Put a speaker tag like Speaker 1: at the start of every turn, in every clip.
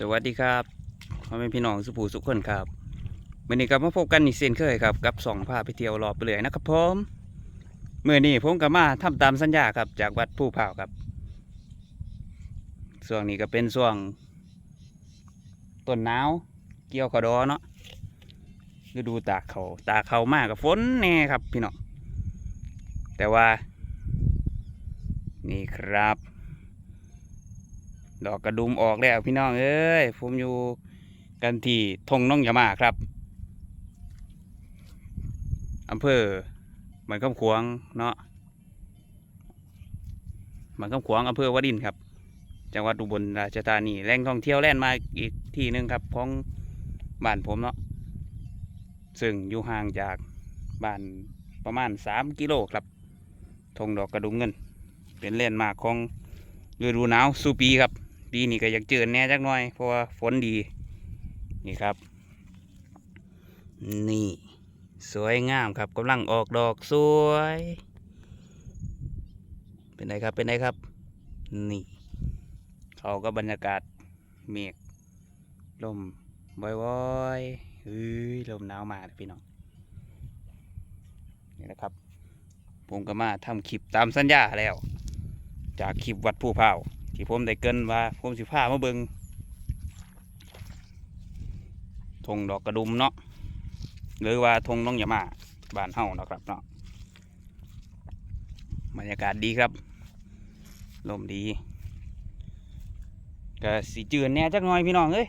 Speaker 1: สวัสดีครับพ่อแม่พี่น้องสุภูสุขคนครับวันนี้ก็มาพบกันอีกเช่นเคยครับกับสองพาไปเที่ยวรอบไปเลยนะครับผมเมื่อนี้ผมก็มาทำตามสัญญาครับจากวัดผู้เผาครับช่วงนี้ก็เป็นช่วงต้นหนาวเกี่ยวขอดอเนาะฤดูตากเขาตากเขามากกับฝนแน่ครับพี่น้องแต่ว่า นี่ครับ ดอกกระดุมออกแล้วพี่น้องเอ้ยผมอยู่กันที่ทงน้องยามาครับอำเภอมันคำขวางเนาะมันคำขวางอำเภอวารินครับ จังหวัดอุบลราชธานีแหล่งท่องเที่ยวแล่นมาอีกที่หนึ่งครับของบ้านผมเนาะซึ่งอยู่ห่างจากบ้านประมาณสามกิโลครับทงดอกกระดุมเงิน เป็นแล่นด์มาร์คของฤดูหนาวสูปีครับ ปีนี้ก็อยากเจอแน่จักหน่อย เพราะว่าฝนดี นี่ครับ นี่ สวยงามครับกำลังออกดอกสวย เป็นไงครับเป็นไงครับ นี่ เขาก็บรรยากาศเมฆลมว้อยๆเฮ้ยลมหนาวมาพี่น้อง นี่นะครับผมก็มาทำคลิปตามสัญญาแล้ว จากคลิปวัดผู้เผา ที่ผมได้เกินว่าผมสิพามาเบิงธงดอกกระดุมเนาะหรือว่าธงน้องยามาบ้านเฮานะครับเนาะบรรยากาศดีครับลมดีก็สีจืดแน่จักหน่อยพี่น้องเอ้ย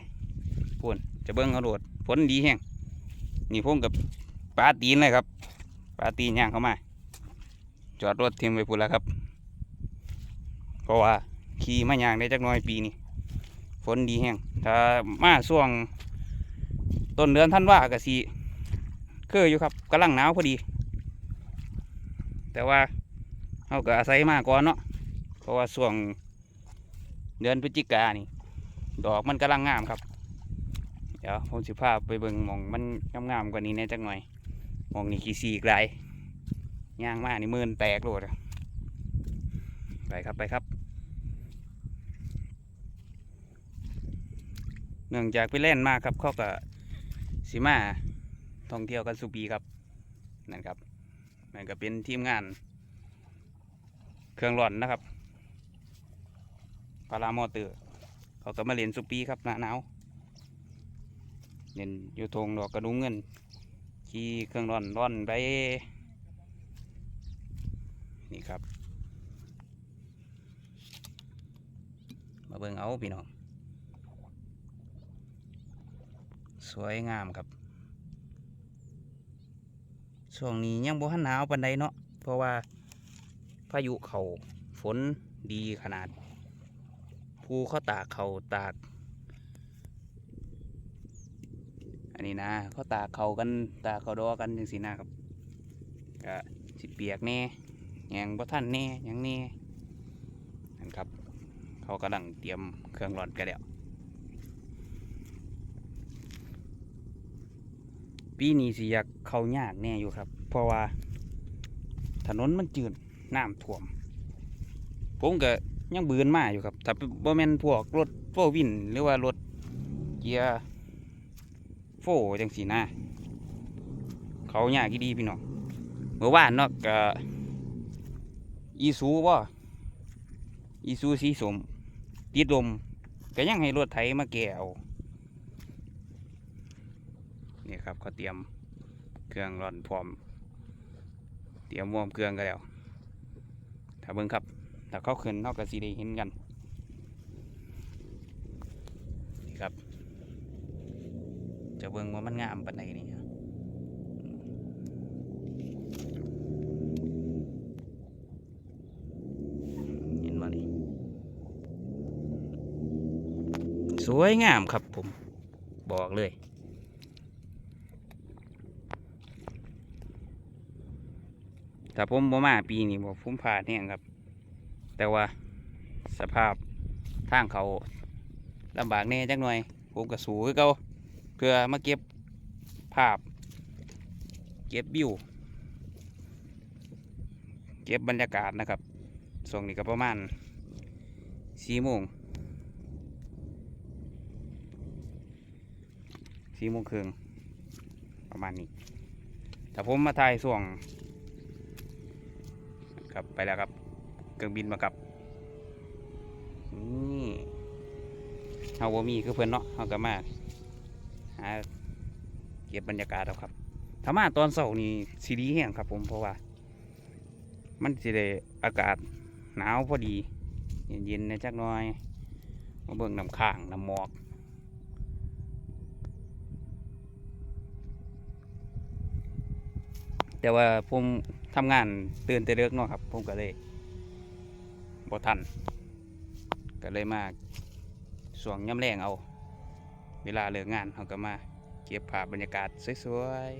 Speaker 1: พูนจะเบิ่งเอาโดดฝนดีแห้งนี่ผมกับปลาตีนเลยครับปลาตีนย่างเข้ามา จอดรถทิ้งไว้พูนแล้วครับ เพราะว่า ขี่มาอย่างได้จักหน้อยปีนี้ฝนดีแห้งถ้ามาช่วงต้นเดือนท่านว่ากะสีคืออยู่ครับกำลังหนาวพอดี แต่ว่าเขาก็อาศัยมาก่อนเนาะเพราะว่าช่วงเดือนพฤศจิกานี่ ดอกมันกำลังงามครับ เดี๋ยวผมสิพาไปเบิ่งมองมันงามๆกว่านี้แน่จักหน่อยมองนี่ขี้สีกลายย่างมากนี่มือนแตกโลดไปครับไปครับ เนื่องจากไปเล่นมากครับเขาก็สิมาท่องเที่ยวกันสุปีครับนั่นครับมันก็เป็นทีมงาน เครื่องร้อนนะครับพารามอเตอร์เขาก็มาเล่นสุปีครับหน้าหนาวเล่นอยู่ทงดอกกระดุมเงินขี่เครื่องร้อนร้อนไปนี่ครับ มาเบิ่งเอาพี่น้อง สวยงามครับ ช่วงนี้ยังบ่ทันหนาวปานใดเนาะเพราะว่าพายุเขาฝนดีขนาด ภูเขาตากเขาตาก อันนี้นะเขาตากเขากันตากเขาดอกันจังสีนะครับก็สิเปียกแน่ยังบ่ทันแน่ยังแน่นั่นครับ เขากำลังเตรียมเครื่องร้อนกันแล้ว ปีนี้สิอยากเข้ายากแน่อยู่ครับ เพราะว่า ถนนมันจืดน้ำท่วม ผมก็ยังเบือนมาอยู่ครับถ้าบ่แม่นพวกรถโฟร์วินหรือว่ารถเกียร์โฟจังสีนะเขายากที่ดีพี่น้องเมื่อวานเนาะก็อีซูบ่อีซูสีสมติดลมก็ยังให้รถไถมาแก้เอา นี่ครับเขาเตรียมเครื่องร่อนพร้อม เตรียมวอมเครื่องกันแล้วถ้าเบิ่งครับถ้าเขาขึ้นเขาก็สีได้เห็นกันนี่ครับ จะเบิ่งว่ามันงามปานใดนี่เห็นมานี่สวยงามครับผมบอกเลย ถ้าผมบ่มาปีนี้บ่ผมพลาดเนี่ยครับ แต่ว่าสภาพทางเขาลำบากแน่จักหน่อย ผมก็สู้คือเก่าเพื่อมาเก็บภาพ เก็บวิวเก็บบรรยากาศนะครับช่วงนี้ก็ประมาณสี่โมงสี่โมงครึ่งประมาณนี้ถ้าผมมาถ่ายส่วง ไปแล้วครับ เครื่องบินมากับนี่เฮาบ่มีคือเพิ่อนเนาะเฮาก็มาหาเก็บบรรยากาศเอาครับถ้ามาตอนเช้านี่สิดีแห้งครับ ผมเพราะว่า มันสิได้อากาศหนาวพอดี เย็นๆในจักหน่อยมาเบิ่งน้ำข้างน้ำหมอก แต่ว่าผมทำงานตื่นแต่เลิกเนาะครับ ผมก็เลยบ่ทัน ก็เลยมาสวงย่ำแรงเอา เวลาเลิกงานเขาก็มา เก็บภาพบรรยากาศสวย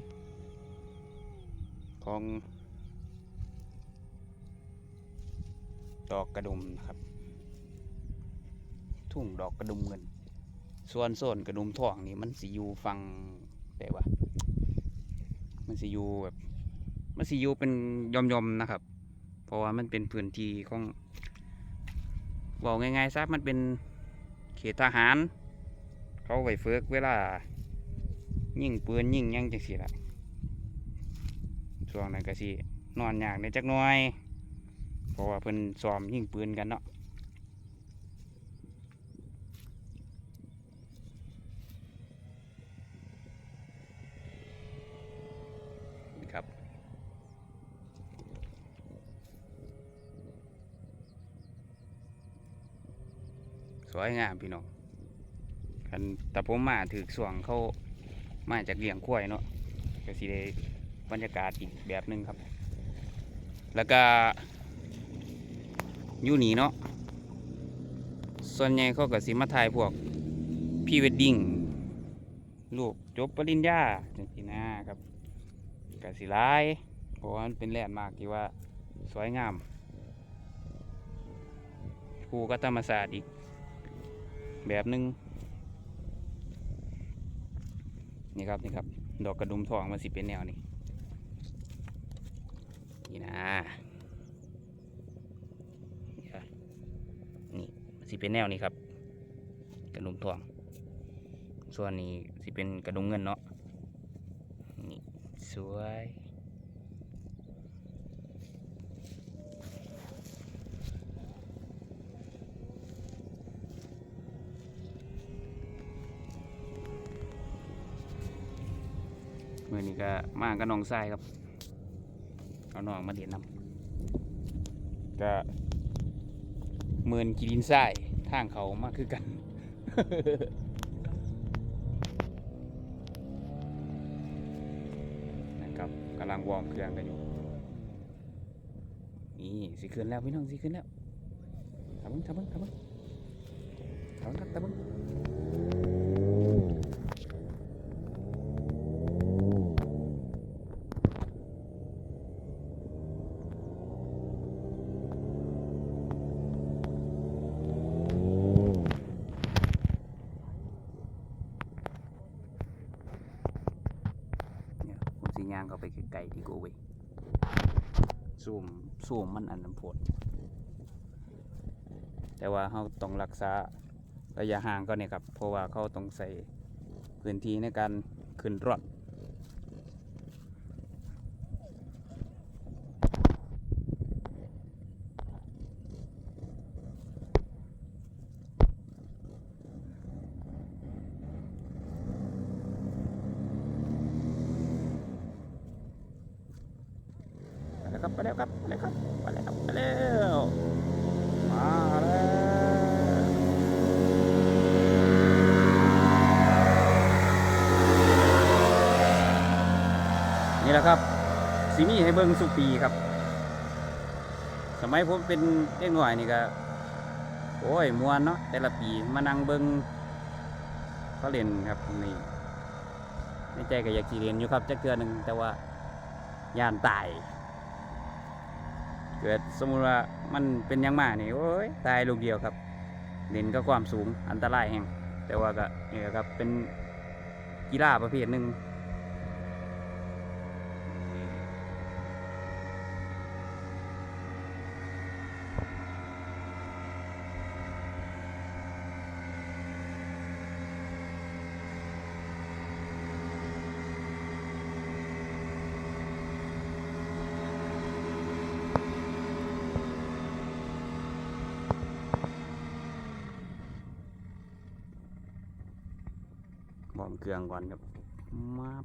Speaker 1: ๆ ของดอกกระดุมนะครับ ทุ่งดอกกระดุมเงิน ส่วนโซนกระดุมทองนี่มันสิอยู่ฟังแต่ว่า มันสิอยู่แบบ มันสิอยู่เป็นยอมๆนะครับ เพราะว่ามันเป็นพื้นที่ของบอกง่ายๆซะมันเป็นเขตทหาร เขาไว้เฟิกเวลา ยิงปืนยิงยังจังสิละช่วงนั้นก็สินอนยากในจักหน่อย เพราะว่าเพิ่นซ้อมยิงปืนกันเนาะ วยงามพี่น้องคันแต่ผมมาถือส่วงเขามาจากเลี้ยงควายเนาะก็สิได้บรรยากาศอีกแบบหนึ่งครับ แล้วก็ยูนีเนาะส่วนใหญ่เขาก็สิมาถ่ายพวกพรีเวดดิ้งรูปจบปริญญาจังซี่นะครับก็สิหลายเพราะว่ามันเป็นแลนด์มาร์กที่ว่าสวยงาม คู่กับธรรมศาสตร์อีก แบบหนึ่งนี่ครับนี่ครับ ดอกกระดุมทองมันสิเป็นแนวนี้นี่นะนี่ครับนี่มันสิเป็นแนวนี้ครับ กระดุมทอง ส่วนนี้สิเป็นกระดุมเงินเนาะนี่สวย มือนี้ก็มากับน้องทรายครับเอาน้องมาเรียนนำก็เมือนกีดินทรายทางเขามาคือกันนะครับกำลังวอร์มเครื่องกันอยู่นี่สิขึ้นแล้วพี่น้องสิขึ้นแล้วทำมึงทำมึงทำมึงทำมึงครับทำมึงเนี่ยผมสิย่างเข้าไป ไกลๆที่โกเวยซูมซูมมันอันน้ำโพดแต่ว่าเขาต้องรักษาระยะห่างก็เนี่ยครับ เพราะว่าเขาต้องใส่พื้นที่ในการขึ้นรถ ไปแล้วครับไปแล้วครับไปแล้วครับไปแล้วครับไปแล้วมาแล้วนี่แห ละครับสีมีให้เบิ้งสุปีครับ สมัยผมเป็นเด็กหน่อยนี่ก็โอ้ยมวนเนาะแต่ละปีมานั่งเบิ้งเขาเล่นครับนี่ในใจก็อยากสีเรียนอยู่ครับจักเทือหนึ่งแต่ว่ายานตายเกิดสมมุติว่ามันเป็นยังมานี่โอ้ยตายลูกเดียวครับเล่นก็ความสูงอันตรายแห่งแต่ว่าก็นี่ครับเป็นกีฬาประเภทหนึ่ง บอมเครื่องก่อนครับมาบ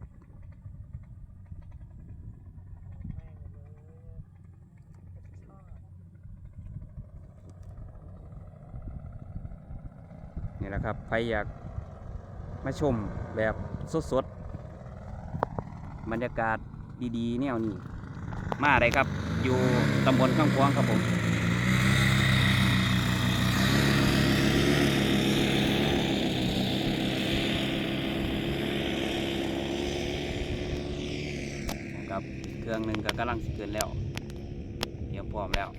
Speaker 1: นี่แหละครับใครอยากมาชมแบบสดๆ บรรยากาศดีๆ แนวนี้ มาได้ครับ อยู่ตำบลข้างควงครับผม ครับ เครื่องหนึ่งก็กำลังสิเกินแล้วเตรียมพร้อมแล้ว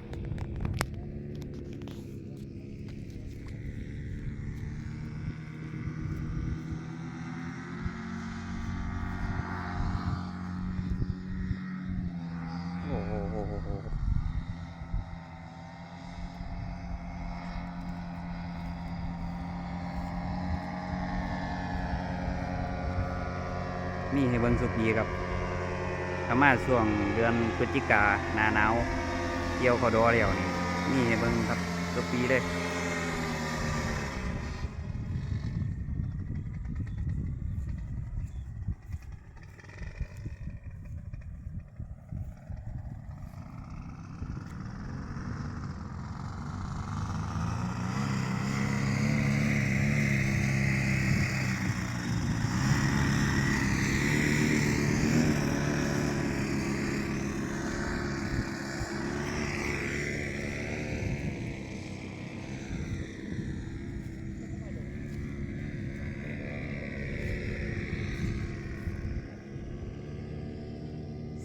Speaker 1: โอ้โหโหโหโหนี่ให้เบิ่งสุกีครับ ถ้ามาช่วงเดือนพฤศจิกาหนาหนาวเกี่ยวขอดอเดียวนี่นี่เบิ่งครับตัวปีเลย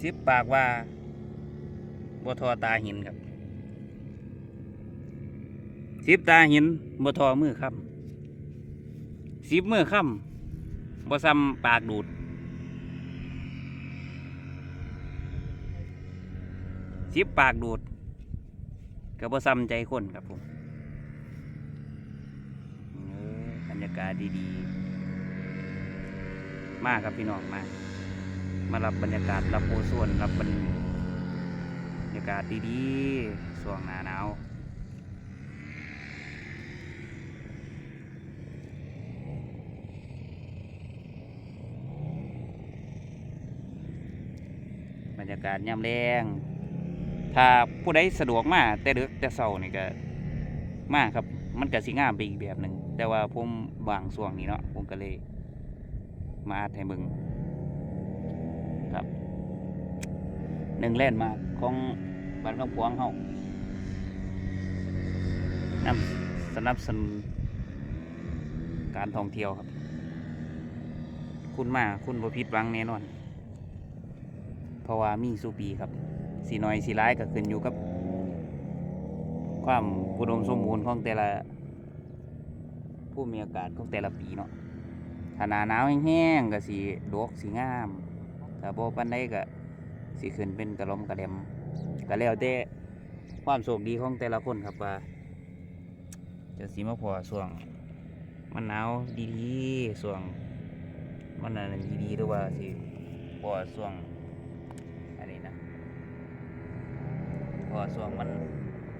Speaker 1: สิบปากว่าบ่ทอตาหินครับสิบตาหินบ่ทอมือค่ำสิบมือค่ำบ่ซ้ำปากดูดสิบปากดูดก็บ่ซ้ำใจคนครับผมบรรยากาศดีๆ มากครับพี่น้องมาก มารับบรรยากาศรับโอส่วนรับบรรยากาศดีๆช่วงหนาหนาวบรรยากาศยามแรงถ้าผู้ใดสะดวกมาแต่ดึกแต่เช้านี่ก็มาครับ มันก็สิงามไปอีกแบบหนึ่งแต่ว่าผมบางช่วงนี้เนาะผมก็เลยมาอัดให้เบิ่ง ครับ หนึ่งแล่นมาของบ้านคำพวงเฮานำสนับสนุนการท่องเที่ยวครับ คุณมาคุณบ่ผิดหวังแน่นอน เพราะว่ามีสูปีครับสีน้อยสีร้ายก็ขึ้นอยู่กับ ความอุดมสมบูรณ์ของแต่ละผู้มีอากาศของแต่ละปีเนาะถ้าหนาหนาวแห้งๆก็สีดกสีงามถ้าบ่ปานใดก็ สิขึ้นเป็นกระลอมกระเดมก็แล้วแต่ความโชคดีของแต่ละคนครับว่าจะสิมาพอช่วงมันหนาวดีๆช่วงมันอันนั้นดีๆหรือว่าสิพอช่วงอันนี้นะพอช่วงมัน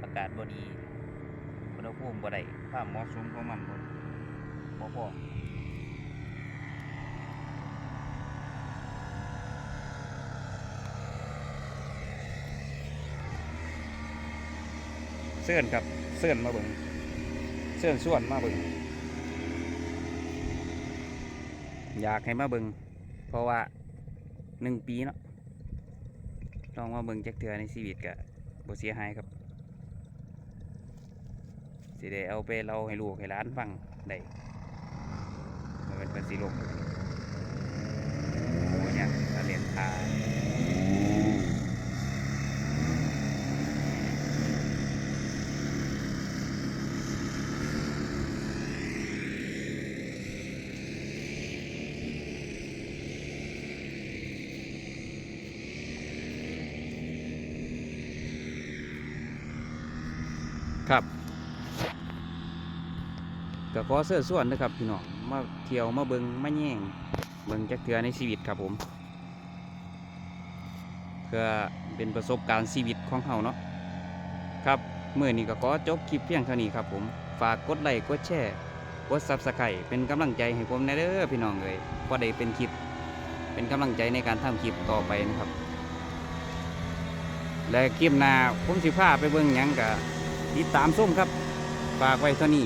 Speaker 1: อากาศบ่ดีอุณหภูมิบ่ได้ความเหมาะสมของมันบ่บ่พอ เสื่อนครับเสื่อนมาเบิ่งเสื่อนส่วนมาเบิ่งอยากให้มาเบิ่งเพราะว่าหนึ่งปีเนาะลองมาเบิ่งจักเทือในชีวิตกะบ่เสียหายครับสิได้เอาไปเล่าให้ลูกให้หลานฟังได้มันเป็นสิลงโอ้ยงทะเลนทา ขอเสื้อส่วนนะครับพี่น้องมาเที่ยวมาเบิงมาแย่งเบิงจักเถือในชีวิตครับผมเพื่อเป็นประสบการณ์ชีวิตของเขาเนาะครับเมื่อนี้ก็ขอจบคลิปเพียงเท่านี้ครับผมฝากกดไลค์กดแชร์กดซับสไครป์เป็นกำลังใจให้ผมนะเด้อพี่น้องเลยพอได้เป็นคลิป เป็นกำลังใจในการทำคลิปต่อไปนะครับ และคลิปหน้าผมสิพาไปเบิ่งหยังกับติดตามส้มครับ ฝากไว้เท่านี้